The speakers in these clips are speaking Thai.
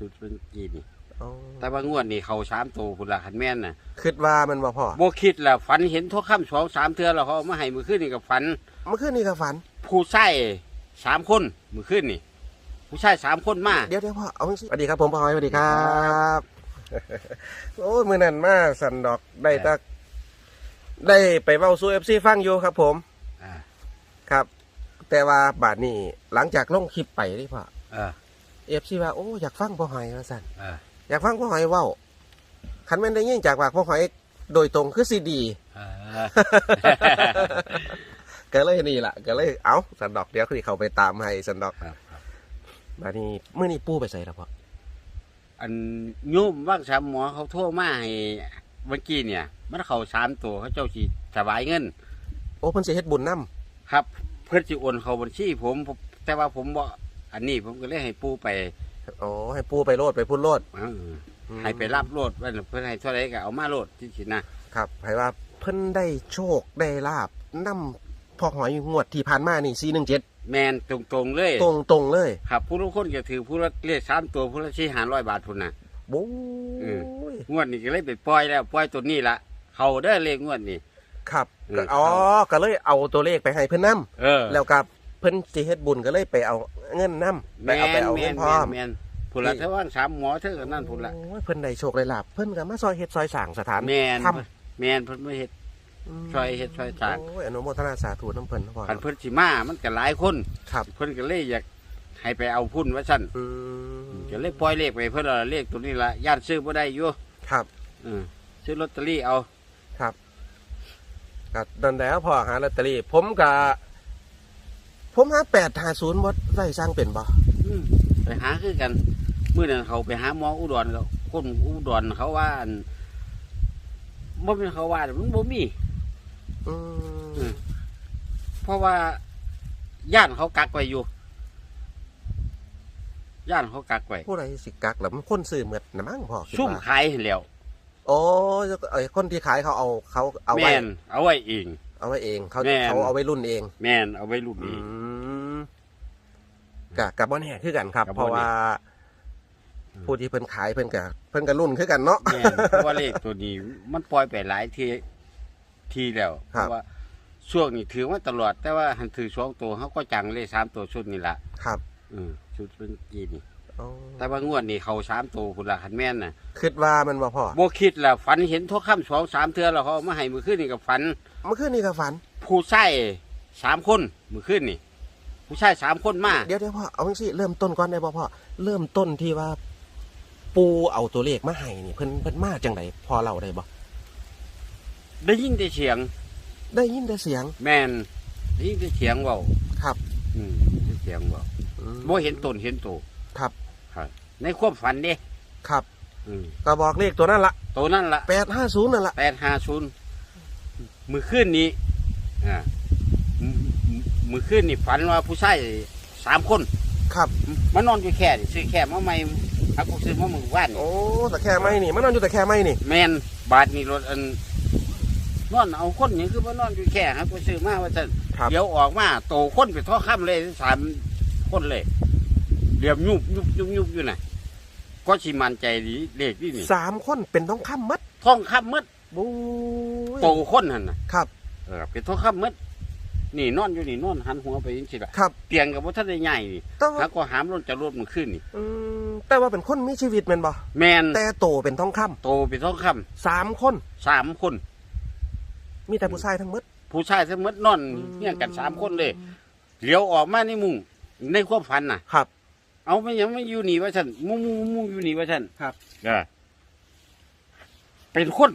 ชุดเป็นกี่นี่ อ๋อแต่ว่างวดนี่เขาสามตัวพุ่นละคันแม่นน่ะคิดว่ามันบ่พ่อบ่คิดละฝันเห็นทั่วค่ำสองสามเทื่อแล้วเขาเอามาให้มือขึ้นนี่กับฝัน เมื่อคืนนี้ก็ฝัน ผู้ชายสามคนมือขึ้นนี่ ผู้ชายสามคนมา เดี๋ยวเดี๋ยวพ่อเอาสิสวัสดีครับผมพ่อหอยสวัสดีครับ โอ้ยมือนั่นมาสันดอกได้ตะได้ไปเว้าสู้เอฟซีฟังอยู่ครับ ผมอ่า ครับ แต่ว่าบาดนี้หลังจากลงคลิปไปนี่พ่อเออ เอฟซีว่าโอ้อยากฟังพ่อหอยว่าสั่นเอออยากฟังพ่อหอยเว้าคันแม่นได้ยินจากปากพ่อหอยโดยตรงคือซีดีเออก็เลยนี่แหละก็เลยเอาสันดอกเดี๋ยวคือเขาไปตามให้สันดอกครับครับบาดนี้มื้อนี้ปูไปใส่แล้วพ่ออันโยมว่างสามหมอเขาโทรมาให้เมื่อกี้เนี่ย มันเขาสามตัวเขาเจ้าสีถวายเงิน โอ้เพิ่นสิเฮ็ดบุญนํครับ เพื่อจะโอนเขาบัญชีผมผมแต่ว่าผมบ่ อันนี้ผมก็เลยให้ปูไปอ๋อให้ปูไปโลดไปพุ่นโลดเออให้ไปรับโลดว่าเพื่อนให้เท่าไรก็เอามาโลดที่สินะครับให้ว่าเพิ่นได้โชคได้ลาบนํพ่อหอยงวดที่ผ่านมานี่417แมนตรงๆเลย ตรงตรงๆเลย ครับผู้ทุกคนก็ถือผู้ละเลขสามตัวผู้ละสี่หาร้อยบาทพุ่นน่ะโอ้ยงวดนี้ก็เลยไปปล่อยแล้วปล่อยตัวนี้ละเขาได้อเลขงวดนี้ครับเออก็อ๋อก็เลยเอาตัวเลขไปให้เพิ่นนํเออแล้วกับ เพิ่นสิเฮ็ดบุญก็เลยไปเอาเงินนํไปเอาไปเอาแมเงินนแมพร้อมนแมนพุ่นละถ้าว่างสามหมอเท่ากับนั่นพุ่นละโอ้ยเพิ่นได้โชคได้ลาบเพิ่นก็มาซอยเฮ็ดซอยสร้างสถานแมนทำแมนเพิ่นไม่เฮ็ดซอยเฮ็ดซอยสร้างโอ้ยอนุโมทนาสาธุน้ำเพิ่นพ่อคันเพิ่นสิมามันก็หลายคนครับเพิ่นก็เลยอยากให้ไปเอาพุ่นว่าซั่นอืมก็เลยปล่อยเลขไปเพิ่นเอาเลขตัวนี้ละย่านซื้อบ่ได้อยู่ครับเออซื้อลอตเตอรี่เอาครับก็นั่นแล้วพอหาลอตเตอรี่ผมก็ ผมหาแปดหาศูนย์วัดได้สร้างเป็นบ่อืมไปหาคือกันมื้อนั้นเขาไปหาหมออุดรก็คนอุดรเขาว่าอันบ่เป็นเขาว่ามันบ่มีอืมอืมเพราะว่าย่านเขากักไว้อยู่ย่านเขากักไว้ผู้ใดสิกักแล้วมันคนซื้อเหมือดนะมั้งพ่อคิดซุ่มว่าขายให้แล้วโอ้ไอ้คนที่ขายเขาเอาเขาเอาไว้แม่นเอาไว้เอง เอาไว้เองเขาแม่น เขาเอาไว้รุ่นเอง แม่นเอาไว้ลูกอืเองม กะกับบอนแห่คือกันครับ กับบ่เพราะแน่ว่าอืมผู้ที่เพิ่นขายเพิ่นกะเพิ่นกะรุ่นคือกันเนาะ แม่นเพราะว่าเลขตัวนี้มันปล่อยไปหลายทีทีแล้วเพครับ ราะว่าช่วงนี้ถือว่าตลอด แต่ว่าหันถือสองตัวเขาก็จังเลขสามตัวชุดนี่ละครับอืมชุดเป็นกี่นี่ อ๋อแต่ว่างวดนี้เขาสามตัวคุณละคันแม่นน่ะคิดว่ามันบ่พ่อโบคิดละฝันเห็นทั่วค่ำสองสามเทือแล้วเขาเอามาให้มือขึ้นนี่กับฝัน เมื่อคืนนี้ก็ฝัน ผู้ชายสามคนมือขึ้นนี่ ผู้ชายสามคนมาเดี๋ยวเดี๋ยวพ่อเอาจังซี่เริ่มต้นก่อนได้บ่พ่อเริ่มต้นที่ว่า ปูเอาตัวเลขมาให้นี่เพิ่นเพิ่นมาจังไดพอเล่าได้บ่ได้ยินแต่เสียง ได้ยินแต่เสียง แมนได้ยินแต่เสียงเว่าครับ อืมได้เสียงเว่าอืมบ่เห็นตนเห็นตัวครับ ครับ ในความฝันเด้ครับอืมก็บอกเลขตัวนั้นละตัวนั่นละ850นั่นละแปดห้าศูนย์มือขึ้นนี้อ่ามือ มือขึ้นนี่ฝันว่าผู้ชายสามคนครับ มานอนอยู่แค่นี่ซื้อแค่มาใหม่อากูซื้อมาเมือว่านนี่โอ้แต่แค่ไม่นี่มันนอนอยู่แต่แค่ไม่นี่ แมนบาทนี่รถอันนอนเอาคนอย่างคือว่านอนอยู่แค่ครับกูซื้อมาว่าจะครับ เดี๋ยวออกมาโตคนไปท่อค่ำเลยสามคนเลยเรียบยุบยุบยุบยุบอยู่น่ะก็ชิมันใจดีเลขนี่นี่สามคนเป็นท้องคำมัดท่องค่ำมืดบู๊ยโตคนหันน่ะ ครับ เออเป็นท่องค่ำมืด นี่นอนอยู่นี่นอนหันหัวไปยังสิละครับเตียงกับว่าท่านได้ใหญ่นี่แต่ว่าแล้วก็หามรถจะรถมันขึ้นนี่ อืมแต่ว่าเป็นคนมีชีวิตแมันบ่แมนแต่โตเป็นท้องคโตเป็นท่องค่ำสามคนำสามคน มีแต่ผู้ชายทั้งหมด ผู้ชายทั้งหมดนอนเนี่ยกันสามคนเลยเหลียวออกมาในมุงในความฝันน่ะ ครับ เอาไม่ยังไม่อยู่นี่ว่าฉันมุงมุงมุงอยู่นี่ว่าฉันครับ เออเป็นคน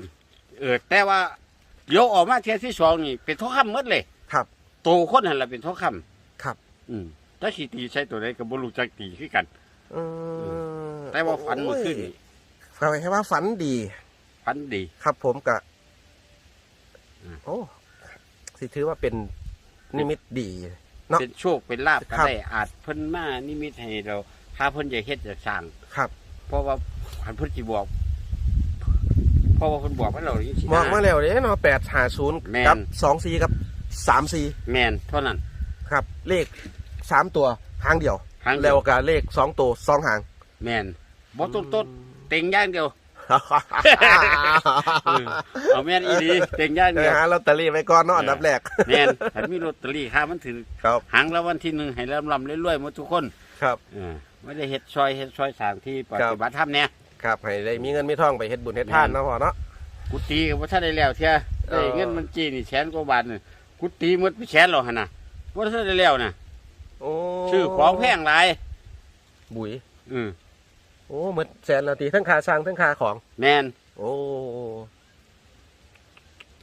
เออแต่ว่าเดี๋ยวออกมาเทียที่สองนี่ เป็นท้องคำหมดเลยครับ โตคนหันละเป็นท้องคครับำอืมถ้าขีตีใช้ตัวใดกับบรูจักตีคือกัน อืมแต่ว่าฝันเมื่อคืนนี่โอ้ยแค่ว่าฝันดี ฝันดี ครับผมกะอืม โอ้สิถือว่าเป็นนิมิตดี เนาะเป็นโชคเป็นลาบก็ครับ ได้อาจเพิ่นมานิมิตให้เราถ้าเพิ่นจะเฮ็ดจะสร้าง ครับเพราะว่าหันเพิ่นสิบอกเพราะว่าเพิ่นบอกว่าเราอย่างนี้สิบอกมาแล้วเด้เนาะแปดหาศูนย์แม่น กับสองสี่กับ สามสี่แมนเท่านั้นครับ เลขสามตัวหางเดียวหางเดีแล้ยววกับเลขสองตัวสองหาง แมนบ่ต้นต้นเต็งอย่างเดียวเออเอาแม่นอีหลีเต็งอย่างเดี๋เดียยววหาลอตเตอรี่ไว้ก่อนเนาะอันดับแรก แม่นถ้ามีลอตเตอรี่ค่ามันถือครับ หางแล้ววันที่หนึ่งให้ลำลำๆรวยๆหมดทุกคนครับ เออไม่ได้เฮ็ดซอยเฮ็ดซอยสร้างที่ปฏิบัติธรรมเนี่ยครับให้ได้มีเงินมีทองไปเฮ็ดบุญเฮ็ดทานเนาะพ่อเนาะ กุฏิก็บ่ทันได้แล้วเที่ยเอได้อเงินมันจีนี่แสนกว่าบาทนี่ กุฏิหมดไปแสนแล้วหั่นน่ะบ่ทันได้แล้วน่ะโอ้ชื่อของแพงหลายบุ๋ยอือโอ้หมดแสนนาทีทั้งค่าสร้างทั้งค่าของ แม่นโอ้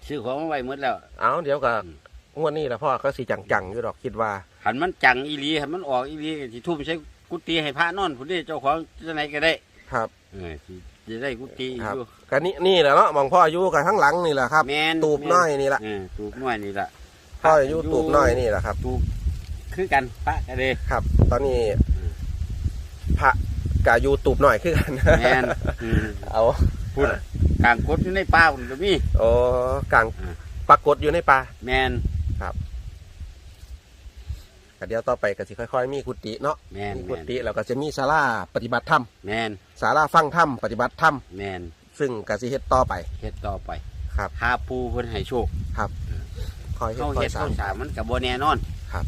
ชื่อของมันไว้หมดแล้ว เอาเดี๋ยวก็อืมงวดนี้ละพ่อก็สิจังๆอยู่ดอกคิดว่าหันมันจังอีหลีหันมันออกอีหลีก็สิทุ่มใช้กุฏิให้พระนอนผู้ใดเจ้าของจะไหนก็ได้ ครับเออสิจะได้กุฏิครับอยู่ก็นี่นี่แหละเนาะมองพ่ออยู่กับทั้งหลังนี่แหละครับแม่นตูบน้อยนี่แหละเออตูบน้อยนี่ล่ะ พ่ออยู่ตูบน้อยนี่แหละครับ ตูบคือกันพระก็เลยครับ ตอนนี้พระกาอยู่ตูบน้อยคือกันแม่นอืมเอาพูดกลางกดอยู่ในป่าพุ่นก็มีโอ้กลางอ่าปรากฏอยู่ในป่าแมนก็เดี๋ยวต่อไปก็สิค่อยๆ มีกุฏิเนาะแมนมีแมกุนฏิแล้วก็จะมีศาลาปฏิบัติธรรมแมนศาลาฟังธรรมปฏิบัติธรรมแมนซึ่งก็สิเฮ็ดต่อไปเฮ็ดต่อไปครับหาปูเพิ่นให้โชคค อยเฮ็ดเข้าคอเฮ็ยดสาเข้ามสามมันก็บ่แน่นอนครับ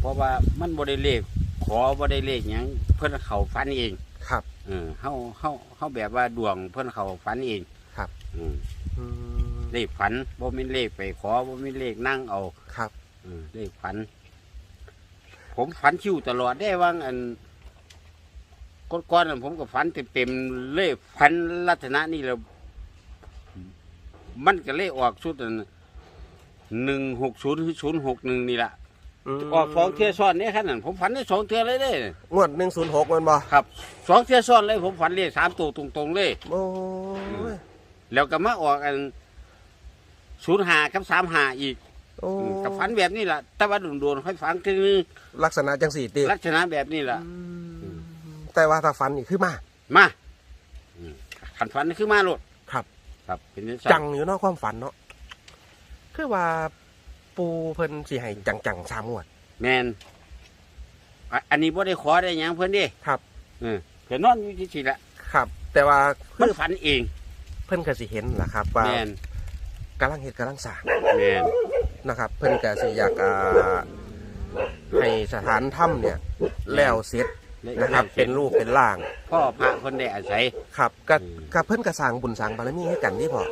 เพราะว่ามันบ่ได้เลขขอบ่ได้เลขหยังเพิ่นเข้าฝันเองครับ เออเฮาเฮาเฮาแบบว่าดวงเพิ่นเข้าฝันเองครับ อืมอืมเลขฝันบ่แม่นเลขไปขอบ่แม่นเลขนั่งเอา ครับ เออเลขฝัน ผมฝันคิวตลอดได้ว่าอันก้อนๆนั่นผมก็ฝันเต็มๆเลยฝันลักษณะนี้แล้วมันก็เลยออกชุด หนึ่งหกศูนย์ศูนย์หกหนึ่งนี่แหละมออกสองเทียซ้อนเนี่ยขนาดผมฝันได้สองเทียเลยเด้งวด106มันบ่ครับสองเทียซ้อนเลยผมฝันเลขสามตัวตรงๆเลยโอ้ยแล้วก็มาออกอันศูนย์หากับสามหาอีกโอ้กับฝันแบบนี้แหละแต่ว่าโดนๆค่อยฝันคือลักษณะจังสี่ติลักษณะแบบนี้แหละแต่ว่าถ้าฟันนี่คือมา มาอืมขันฝันนี่คือมาโลดครับ ครับเป็นนิสัยจังอยู่เนาะความฝันเนาะ คือว่าปูเพิ่นสิให้จังๆสามงวด แมนอะอันนี้บ่ได้ขอได้หยังเพิ่นเดิครับ เออเพิ่นนอนอยู่ที่ๆละครับ แต่ว่ามัคืนอฝันเอง เพิ่นก็สิเห็นล่ะครับ ว่าแมนกำลังเฮ็ดกำลังสร้างแมนนะครับ เพิ่นก็สิอยากอ่าให้สถานถ้ำเนี่ยแล้วเสร็จนะครับ เป็นรูปเป็นร่าง พ่อพระเพิ่นได้อาศัย ครับก็อืมก็เพิ่นก็สร้างบุญสร้างบารมีให้กันที่พอ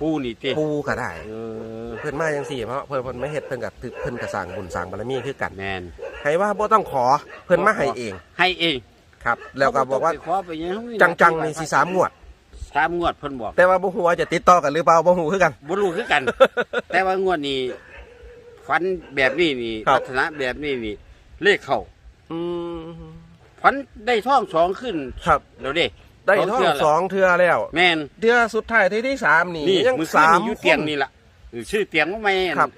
ปูนี่ติปูก็ได้ เออ เพิ่นมาจังซี่เพราะเพิ่นเพิ่นไม่เฮ็ดเพิ่นก็เพิ่นก็สร้างบุญสร้างบารมีคือกันแมนให้ว่าบ่ต้องขอเพิ่นมาให้เอง ให้เองครับ แล้วก็บอกว่าเขไปขอไปหยังจังๆนี่สิสามงวดสามงวดเพิ่นบอก แต่ว่าบ่ฮู้ว่าจะติดต่อกันหรือเปล่าบ่ฮู้คือกันบ่รู้คือกัน แต่ว่างวดนี้ฝันแบบนี้นี่ครับลักษณะแบบนี้นี่เลขเข้าอืมฝันได้ท่องสองขึ้นครับแล้วเด้ได้ท่องสองเทื่อแล้ว แม่นเทื่อสุดท้ายที่ที่สามนี่นี่ยังมือคืนสามนี่อยู่เตียงนี่ล่ะ เออชื่อเตียงว่าไม่ครับ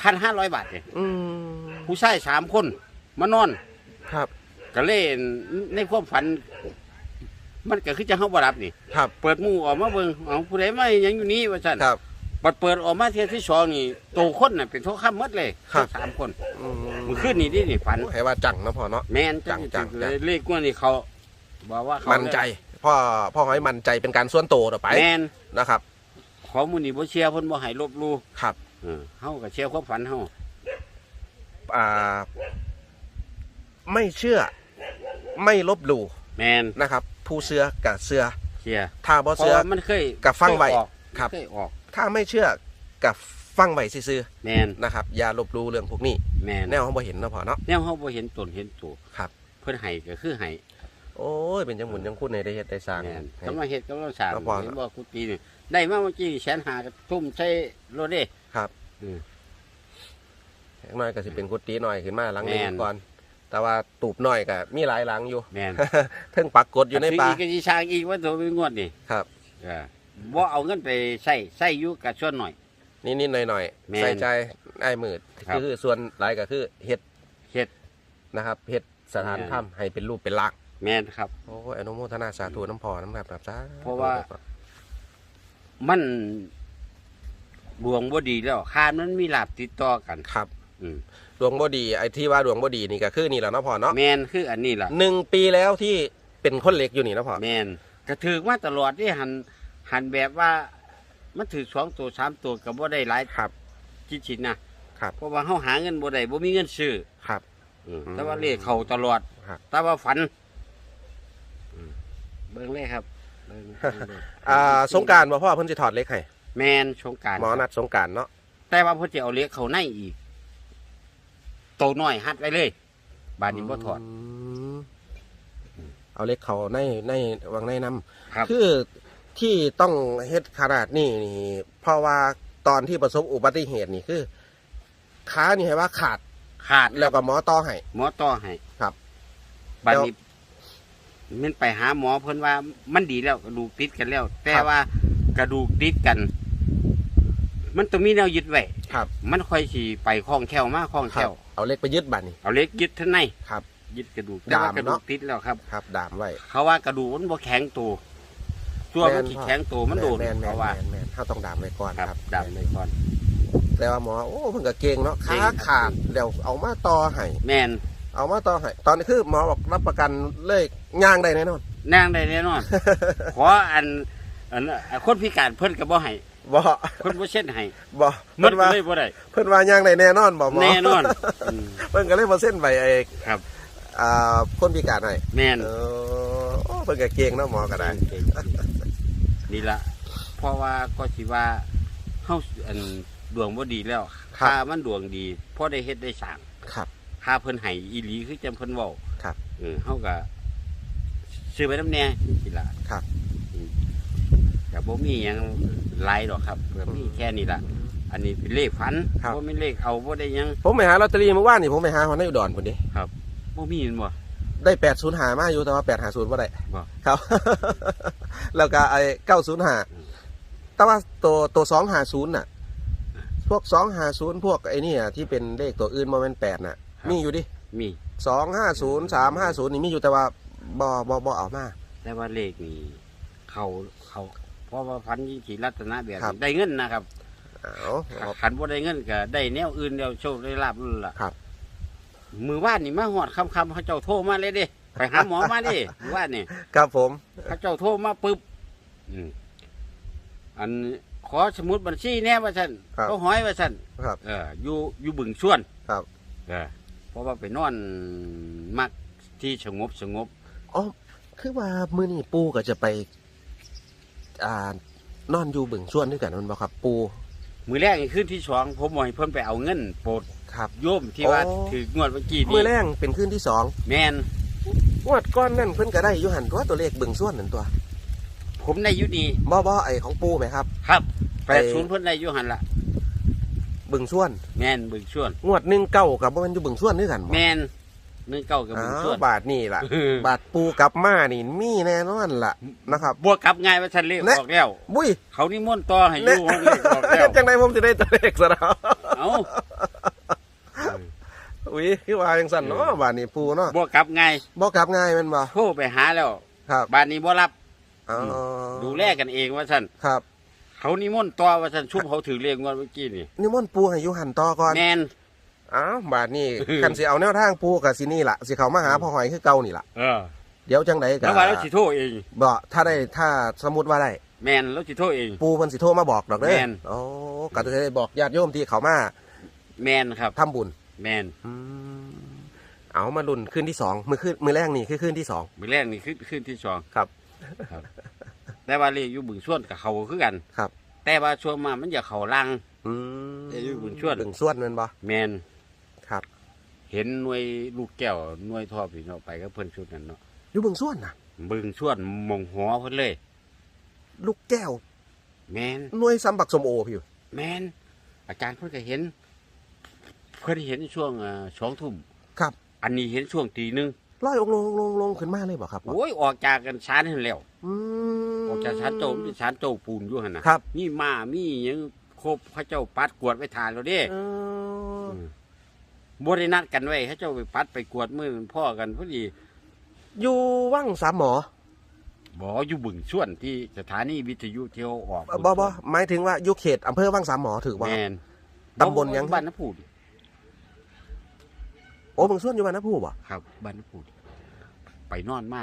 พันห้าร้อยบาทเลยอืมผู้ชายสามคนมานอน ครับ ก็เล่นในความฝัน มันก็คือจะเข้าบรับนี่ ครับเปิดหมู่ออกมาเบิ่งเอาผู้ใดมาหยังอยู่นี่ว่าซั่นครับ บัดเปิดออกมาเที่ยที่สองนี่โตคนน่ะเป็นโทข้ามหมดเลยครับสามคนอืมมือขึ้นนี่ดินี่ฝัน ให้ว่าจังเนาะพ่อเนาะ แม่นจังจังเลยเลขกว่านี่เขาบอกว่าเขามั่นใจ พ่อพ่อให้มั่นใจเป็นการส่วนตัวต่อไปแม่นนะครับ ขอมูลนี่บ่เชียร์เพิ่นบ่ให้ลบหลู่ครับ เออเฮาก็เชียร์ความฝันเฮาอ่า ไม่เชื่อ ไม่ลบหลู่แม่นนะครับ ผู้เชื่อกับเชื่อเชียร์ถ้าบ่เพราะเชื่อว่ามันเคยกับฟังไว้เคยออกครับ เคยออกถ้าไม่เชื่อกับฟังไว้ซื่อแม่นๆนะครับ อย่าลบหลู่เรื่องพวกนี้ แม่นแนวเขาบ่เห็นเนาะพ่อเนาะ แนวเฮาบ่เห็นตนเห็นตัวครับ เพิ่นให้ก็คือให้โอ้ย เป็นจังหมุนจังคุณในได้เฮ็ดได้สร้างแม่นให้ กำลังเฮ็ดกำลังสร้างก็พอเห็นบ่กุฏินี่ ได้มาเมื่อกี้แสนหาก็ทุ่มใช้รถเด้ครับอืม อย่างน้อยก็สิเป็นกุฏิหน่อยขึ้นมาหลังหนึงแม่น ก่อน แต่ว่าตูบหน่อยก็มีหลายหลังอยู่ แม่นเทิงปักกดอยู่ในป่าอีกก็สิสร้างอีกว่าตัวเป็นงวดนี่ครับ เออบ่เอาเงินไปใช้ใช้อยู่กับส่วนหน่อย นิดๆหน่อยแม่นๆใส่ใจไอ้มืดครับ คือส่วนหลายก็คือเฮ็ดเฮ็ด นะครับเฮ็ดสถานแม่น ถ้ำให้เป็นรูปเป็นร่างแม่นครับ โอ้ยอนุโมทนาสาธุน้ำพอน้ำแบบแบบจ้าเพราะว่า มันดวงบ่ดีแล้วคานมันมีลาบติดต่อกัน ครับ อืมดวงบ่ดีไอ้ที่ว่าดวงบ่ดีนี่ก็คือนี่แหละเนาะพ่อเนาะแม่นคืออันนี้ล่ะหนึ่งปีแล้วที่เเป็นคนเล็กอยู่นี่นะพ่อแมนกระถือมาตลอดที่หันหันแบบว่า มันถือสองตัวสามตัวกับว่าได้หลายครับ จิตชินนะครับ เพราะว่าเขาหาเงินบ่ได้บ่มีเงินซื้อครับ อืมอืมแต่ว่าเลขเขาตลอดครับ แต่ว่าฝันอืมเบิ่งเลยครับ เบิ่งเบิ่งเลยอ่าสงกรารบ่พ่อเพิ่นสิถอดเล็กให้แมนสงกรารหมอนัดสงกรารเนาะแต่ว่าเพิ่นจะเอาเลขเขาในอีกโตน้อยหัดไว้เลย บานนี้บ่ถอด มเอาเล็กเขาในในวังในน้ครับำคือที่ต้องเฮ็ดขนาดนี้นี่เพราะว่าตอนที่ประสบอุบัติเหตุนี่คือขานี่ให้ว่าขาดขาดแล้วก็หมอต่อให้ หมอต่อให้ครับบัดนี้ มันไปหาหมอเพิ่นว่ามันดีแล้วกระดูกติดกันแล้ว แต่ครับ ว่ากระดูกติดกัน มันต้องมีแนวยึดไว้ครับมันค่อยสิไปคล่องแคล่วมากคล่องคแครัล่บวเอาเล็กไปยึดบัตรนี่เอาเล็กยึดท่านในครับ ยึดกระดูกแต่ว่าดามกระดูเนาะ กติดแล้วครับ ครับ ดามไว้เขาว่ากระดูกมันบ่แข็งตัวตัวมันสิแข็งตัวมันโดนแมนแมนเขาแมว่านแมนเขาต้องดามไว้ก่อนครับครับดามเลยก่อน แต่ว่าหมอโอ้เพิ่นก็เก่งเนาะเก่ขางครับ ขาดเดี๋ยวเอามาต่อให้แมน เอามาต่อให้ตอนนี้คือหมอบอกรับประกันเลยย่างได้แน่นอนนางได้แน่นอน ขออันอันคนพิการเพิ่นก็บ่ให้บ่เพิ่นบ่เช็ดให้บ่มัเพิ่นนว่าเลยบ่ได้เพิ่นว่าย่างได้แน่นอนบ่หมอแน่นอนอืมเพิ่นก็เลยมาเส้นใบไอ้ครับ อ่าคนพิการให้แม่นเออโอ้เพิ่นก็เก่งเนาะหมอก็ได้นี่ละเพราะว่าก็สิว่าเฮาอันดวงบ่ดีแล้วครับถ้ามันดวงดีพอได้เฮ็ดได้สร้างครับ ถ้าเพิ่นให้อีหลีคือจังเพิ่นเว้าครับ เออเฮาก็ซื้อไปน้ำแน่สิล่ะครับอืมก็บ่มีหยังหลายดอกครับก็มีแค่นี้ล่ะ อันนี้เป็นเลขฝันครับ บ่แม่นเลขเอาบ่ได้หยังผมไปหาลอตเตอรี่เมื่อวานนี่ผมไปหาฮอนในอุดรพุ่นดิบ่มีเห็นบ่ ได้805หามาอยู่แต่ว่า850บ่ได้บ่ ครับ แล้วก็ไอ้905แต่ว่าตัวตัว250น่ะ พวก250พวกไอ้นี่อะที่เป็นเลขตัวอื่นบ่แม่น8น่ะ มีอยู่ดิมี250 350นี่มีอยู่แต่ว่าบ่บ่บ่เอามา แต่ว่าเลขนี่เขาเขาเพราะว่าฝันยิ่งสีรัตนะแบบครับนี้ได้เงินนะครับเอาขันบ่ได้เงินก็ได้แนวอื่นเดียวโชคได้ลาบนั่นล่ะครับ มือว่านนี่มาหอดคำคำเขาเจ้าโทรมาเลยเดิไปหาหมอมาดิมือว่านนี่ ครับผมเขาเจ้าโทรมาปุ๊บอืมอันขอสมุดบัญชีแน่ว่าท่านครับ เขาหอยว่าท่านครับ เอออยู่อยู่บึงส่วนครับ เออเพ ราะว่าไปนอนมักที่สงบสงบอ๋อคือว่ามื้อนี้ปูก็จะไป อ่านอนอยู่บึงส่วนด้วยกันแมันบ่ครับ ปูมือแรกนี่ขึ้นที่สองผมบอกให้เพิ่นไปเอาเงินโปรดครับโยมที่ว่าอ๋อถืองวดเมื่อกี้มื้อนี่แรงเป็นคืนที่สองแมนงวดก้อนนั่นเพิ่นก็ได้อยู่หันตัวตัวเลขบึงส่วนนั่นตัว ผมได้อยุดีบ่บ่ไอของปูไหมครับ ครับไปแปดศูนย์เพิ่นได้อยุหันละ บึงส่วนแมนบึงส่วนงวดหนึ่งเก้ากับบ่แมันอยู่บึงส่วนด้วยกันบ่แมนหนึ่งเก้ากับอ้าบึงส่ววนบาทนี่ล่ะ บาทปูกลับมานี่มีแน่นอนล่ะนะครับบวกกลับง่ายว่าฉันเลขแน่ออกแล้วบุ้ยเขานี่ม่วนต่อให้อยู่ว่าเลขออกแล้วจังไดผมสิได้ตัวเลขซะแล้วเอาอุ้ยคือว่าจังสั่นเนาะบาทนี่ปูเนาะบวกกลับง่ายบ่กลับง่ายแม่นบ่โทรไปหาแล้วครับบ้านนี้บ่รับอ๋อดูแลกันเองว่าฉันครับ เขานี่ม่วนต่อว่าฉันชุบเขาถือเลขงวดเมื่อกี้นี่นิมนต์ปูให้อยู่หันต่อก่อนแมน อ้าวบาทนี่คันสิเอาแนวทางปูกับสินี่ล่ะสิเขามาหาพ่อหอยคือเก่านี่ล่ะเออเดี๋ยวจังไดก็แล้วว่าเราสิโทรเอง บ่ถ้าได้ถ้าสมมุติว่าได้แมนเราสิโทรเอง ปูเพิ่นสิโทรมาบอกดอกเด้อแม่นโอ้ก็จะได้บอกญาติโยมที่เขามาแมนครับ ทำบุญแมนเอามาลุ่นคืนที่สองมือคืนมือแรกนี่คือคืนที่สองมือแรกนี่ขึ้นขึ้นที่สองครับ ครับ แต่ว่าเลขอยู่บึงส่วนกับเขาคือกันครับ แต่ว่าช่วงมามันอย่าเขาลัง อืมเดี๋ยวอยู่บึงส่วนบึงส่วนแมันบ่แมนครับเห็นหน่วยลูกแก้วหน่วยทอพี่เนาะไปก็เพิ่นชุดนั้นเนาะอยู่บึงส่วนน่ะ บึงส่วนมองหัวเพิ่นเลย ลูกแก้วแมนหน่วยซ้ำบักสมโอพี่อยู่แมนอาจารย์เพิ่นก็เห็น เพิ่นเห็นช่วงอ่าสองทุ่มครับอันนี้เห็นช่วงตีหนึงลอยองค์ลงลงลงขึ้นมาเลยบ่ครับโอ้ยออกจากกันชานเห็นแล้วอืม ออกจากชานโจมนชานโจปูนอยู่หั่นน่ะครับ มีม้ามีหยังครบเขาเจ้าปัดกวดไว้ทานแล้วเด้เออบ่ได้นัดกันไว้เขาเจ้าไปปัดไปกวดมือพ่อกันพอดีอยู่ว่างสามหมอบ่อยู่บึงส่วนที่สถานีวิทยุที่เขาออกบ่บ่หมายถึงว่าอยู่เขตอำเภอว่างสามหมอถือว่า แม่นตำบลยัง บ้านน้ำพูดโอ้บึงส่วนอยู่บ้านน้าผู้บ่ครับบ้านน้ำพูดไปนอนมา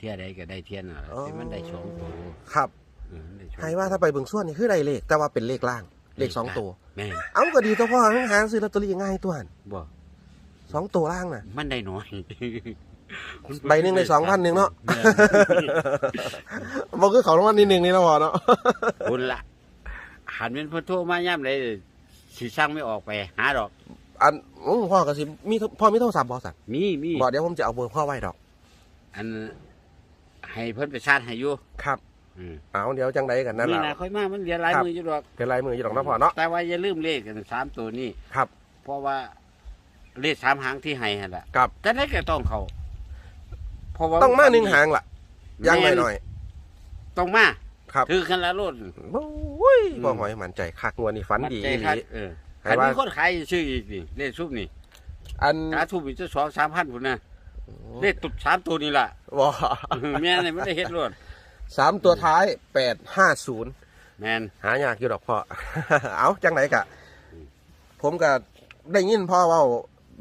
เที่ยใดก็ได้เที่ยน่ะอ๋อ แต่มันได้สองตัวครับเออมันได้สองให้ว่าถ้าไปเบิ่งส่วนนี่คือได้เลข แต่ว่าเป็นเลขล่างเลขสองตัว แม่นเอาก็ดีตัวพ่อหาหาซื้อลอตเตอรี่ง่ายตัวหันบ่สองตัวล่างน่ะ มันได้น้อยใบหนึ่งได้2,000หนึ่งเนาะ แม่นบอกคือเขารางวัลที่หนึ่งนี่นะพ่อเนาะคุณละหันเป็นเพื่อโทรมาย่ำเลยสิสร้างไม่ออกไปหาดอก อันอืมพ่อก็สิมีโทพ่อมีโทรศัพท์บอสันมีมีบอกเดี๋ยวผมจะเอาเบอร์พ่อไว้ดอก อัน ให้เพิ่นไปชาร์จให้อยู่ครับ อืมเอาเดี๋ยวจังใดกันนั่นนี่แหละ นะค่อยมามันเหลือหลายครับ มืออยู่ดอก เป็นลายมืออยู่ดอกนะพ่อเนาะแต่ว่าอย่าลืมเลขกันสามตัวนี้ ครับเพราะว่าเลขสามหางที่ให้หั่นแหละครับ แต่ได้ก็ต้องเขาเพราะว่าต้องมาหนึ่งหางล่ะยังหน่อยหน่อยต้องมาๆครับคือคันละรุ่นโอ้ยพ่อหอยมั่นใจคักงวดนี่ฝันดีใจอีหคักลี เออให้คันว่า มีคนขายชื่ออีกนี่เลขซุปนี่อันกาทุบอีกจะสองสามพันพุ่นนะ เลขตุดสามตัวนี่ล่ะว่าแม่นี่ไม่ได้เฮ็ดรวดสามตัวท้ายแปดห้าศูนย์แมนหายากอยู่ดอกพ่อ เอาจังไหนกะ ผมก็ได้ยินพ่อเว่า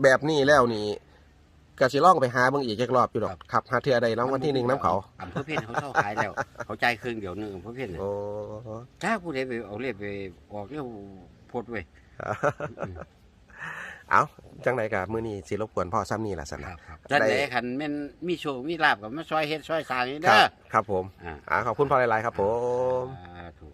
แบบนี้แล้วนี่ก็สิล่องไปหาเบิ่งอีกจักรอบอยู่ดอกครับหาเทื่อใดรางวัลที่หนึ่งน้ำเขาอำเภอเพี้ยนเขาเช่าขายแล้วเขาจ่ายครึ่งเดียวหนึงอำเภอเพี้ยนน่ะโอ้ถ้าผู้ใดไปเอาเลขไปออกเร็วโพดเว้ย เอาจังไหนกะมื้อนี้สิรบกวนพ่อซ้ำนี่ล่ะสนะจันได้ไหนคันแม่นมีโชคมีลาบกับมาซอยเฮ็ดซอยสร้างนี่ครัเด้บครับ ผมอ่าอ่าขอบคุณพ่อหลายๆครับผมสาธุ